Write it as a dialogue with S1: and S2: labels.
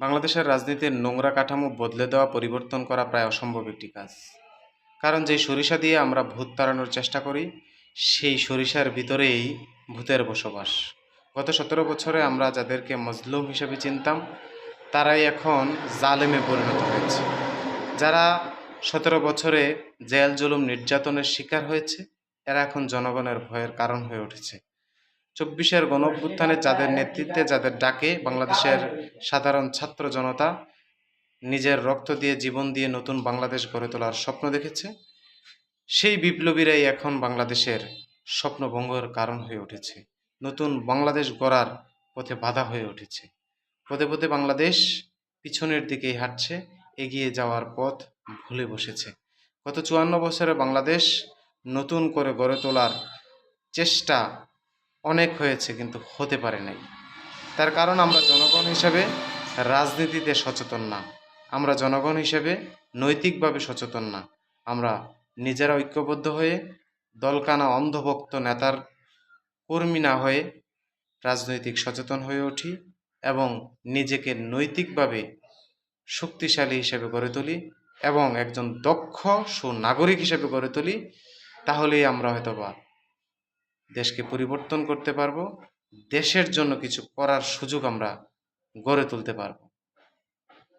S1: বাংলাদেশের রাজনীতির নোংরা কাঠামো বদলে দেওয়া, পরিবর্তন করা প্রায় অসম্ভব একটি কাজ। কারণ যেই সরিষা দিয়ে আমরা ভূত তাড়ানোর চেষ্টা করি, সেই সরিষার ভিতরেই ভূতের বসবাস। গত সতেরো বছরে আমরা যাদেরকে মজলুম হিসেবে চিনতাম, তারাই এখন জালেমে পরিণত হয়েছে। যারা সতেরো বছরে জেল, জুলুম, নির্যাতনের শিকার হয়েছে, এরা এখন জনগণের ভয়ের কারণ হয়ে উঠেছে। চব্বিশের গণ অভ্যুত্থানে যাদের নেতৃত্বে যাদের ডাকে বাংলাদেশের সাধারণ ছাত্র জনতা নিজের রক্ত দিয়ে জীবন দিয়ে নতুন বাংলাদেশ গড়ে তোলার স্বপ্ন দেখেছে, সেই বিপ্লবীরাই এখন বাংলাদেশের স্বপ্নভঙ্গের কারণ হয়ে উঠেছে। নতুন বাংলাদেশ গড়ার পথে বাধা হয়ে উঠেছে। পদে পদে বাংলাদেশ পিছনের দিকেই হাঁটছে, এগিয়ে যাওয়ার পথ ভুলে বসেছে। গত চুয়ান্ন বছরে বাংলাদেশ নতুন করে গড়ে তোলার চেষ্টা অনেক হয়েছে কিন্তু হতে পারে নাই। তার কারণ আমরা জনগণ হিসেবে রাজনীতিতে সচেতন না। আমরা জনগণ হিসেবে নৈতিকভাবে সচেতন না। আমরা নিজেরা ঐক্যবদ্ধ হয়ে দলকানা অন্ধভক্ত নেতার কর্মী না হয়ে রাজনৈতিক সচেতন হয়ে উঠি এবং নিজেকে নৈতিকভাবে শক্তিশালী হিসেবে গড়ে তুলি এবং একজন দক্ষ সুনাগরিক হিসেবে গড়ে তুলি, তাহলেই আমরা হয়তোবা দেশকে পরিবর্তন করতে পারব দেশের জন্য কিছু করার সুযোগ আমরা গড়ে তুলতে পারব।